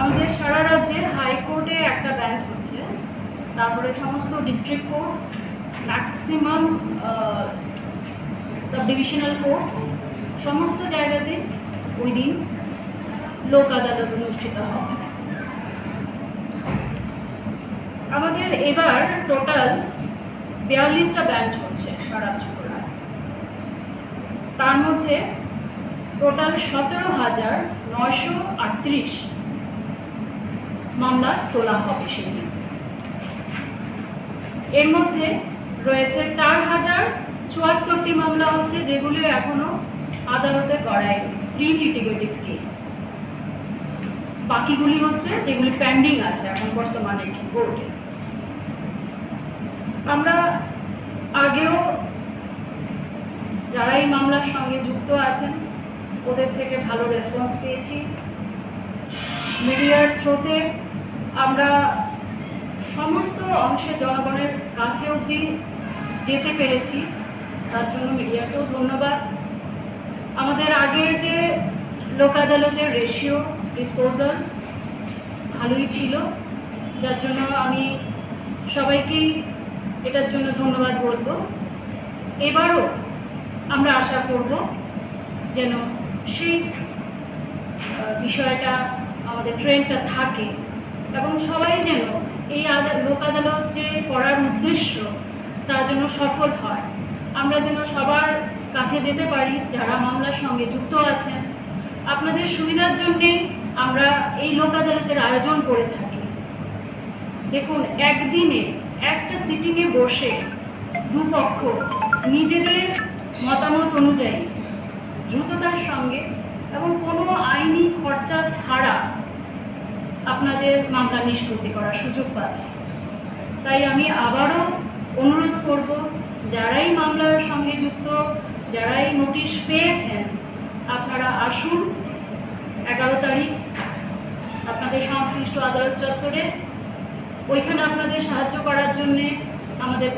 আমাদের সারা রাজ্যে হাইকোর্টে একটা ব্যাঞ্চ হচ্ছে। তারপরে সমস্ত district court maximum sub divisional court সমস্ত জায়গাতে ওই দিন লোক আদালত অনুষ্ঠিত হবে আমাদের এবার টোটাল বিয়াল্লিশটা বেঞ্চ হচ্ছে সারা ত্রিপুরায় তার মধ্যে টোটাল সতেরো হাজার নয়শো আটত্রিশ মামলা তোলা হবে সেদিন। এর মধ্যে রয়েছে চার হাজার চুয়াত্তরটি মামলা হচ্ছে যেগুলো এখনও আদালতে গড়ায়নি প্রি লিটিগেটিভ কেস বাকিগুলি হচ্ছে যেগুলি পেন্ডিং আছে এখন বর্তমানে কোর্টে আমরা আগেও যারা এই মামলার সঙ্গে যুক্ত আছেন, ওদের থেকে ভালো রেসপন্স পেয়েছি। মিডিয়ার থ্রোতে আমরা সমস্ত অংশের জনগণের কাছে অবধি যেতে পেরেছি। তার জন্য মিডিয়াকেও ধন্যবাদ। আমাদের আগের যে লোক আদালতের রেশিও ডিসপোজাল ভালোই ছিল, যার জন্য আমি সবাইকেই এটার জন্য ধন্যবাদ বলব। এবারও আমরা আশা করব যেন সেই বিষয়টা আমাদের ট্রেনটা থাকে এবং সবাই যেন এই লোক আদালত যে করার উদ্দেশ্য তা যেন সফল হয়। আমরা যেন সবার কাছে যেতে পারি যারা মামলার সঙ্গে যুক্ত আছেন। আপনাদের সুবিধার জন্যে আমরা এই লোক আদালতের আয়োজন করে থাকি। দেখুন, একদিনে একটা সিটিংয়ে বসে দুপক্ষ নিজেদের মতামত অনুযায়ী দ্রুততার সঙ্গে এবং কোনো আইনি খরচা ছাড়া আপনাদের মামলা নিষ্পত্তি করার সুযোগ পাচ্ছে। তাই আমি আবারও অনুরোধ করব, যারাই মামলার সঙ্গে যুক্ত, যারাই নোটিশ পেয়েছেন, আপনারা আসুন। এগারো তারিখ আপনাদের সংশ্লিষ্ট আদালত চত্বরে ওইখানে আপনাদের সাহায্য করার জন্যে আমাদের